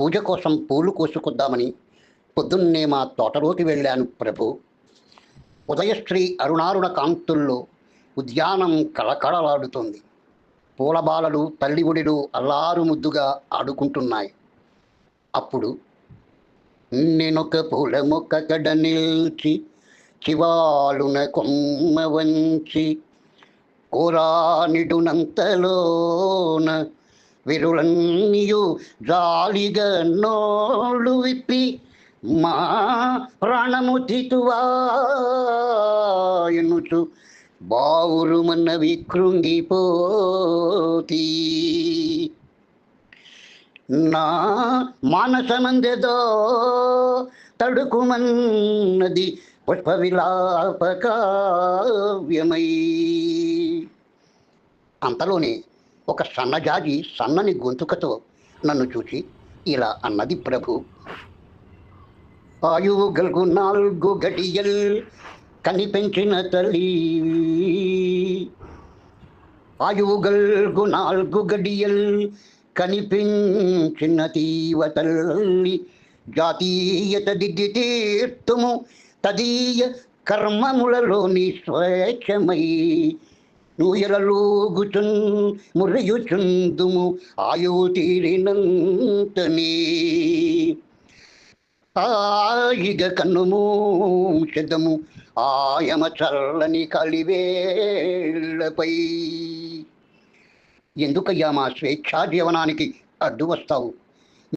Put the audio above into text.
పూజ కోసం పూలు కోసుకుద్దామని పొద్దున్నే మా తోటలోకి వెళ్ళాను ప్రభు. ఉదయశ్రీ అరుణారుణ కాంతుల్లో ఉద్యానం కళకళలాడుతోంది. పూలబాలలు తల్లివుడిలు అల్లారు ముద్దుగా ఆడుకుంటున్నాయి. అప్పుడు నేనొక పూల మొక్క కడ నిల్చి చివాలున కొమ్మ వంచి కోరానిడునంతలోన విరులన్నీయు జాలిగా నోళ్ళు విప్పి మా ప్రాణము తితువాయనుచు బావురుమన్నవి వికృంగిపోతీ. నా మానసమందెదో తడుకుమన్నది పుష్ప విలాపకావ్యమై అంతలోనే ఒక సన్నజాజి సన్నని గొంతుకతో నన్ను చూసి ఇలా అన్నది ప్రభు. ఆయువు గల్గు నాలుగు గడియల్ కనిపెంచిన తల్లి. ఆయువు గల్గు నాలుగు గడియల్ కనిపించిన తీవ తల్లి. జాతీయత దిద్ది తీర్థము తదీయ కర్మములలోని స్వేచ్ఛమై నూయలలోగుచున్ మురయుచుందుము ఆయువు తీరినంతనే ఆయిగ కన్నుమూషదము ఆయమ చల్లని కలివేళ్ళపై ఎందుకయ్యా మా స్వేచ్ఛా జీవనానికి అడ్డు వస్తావు?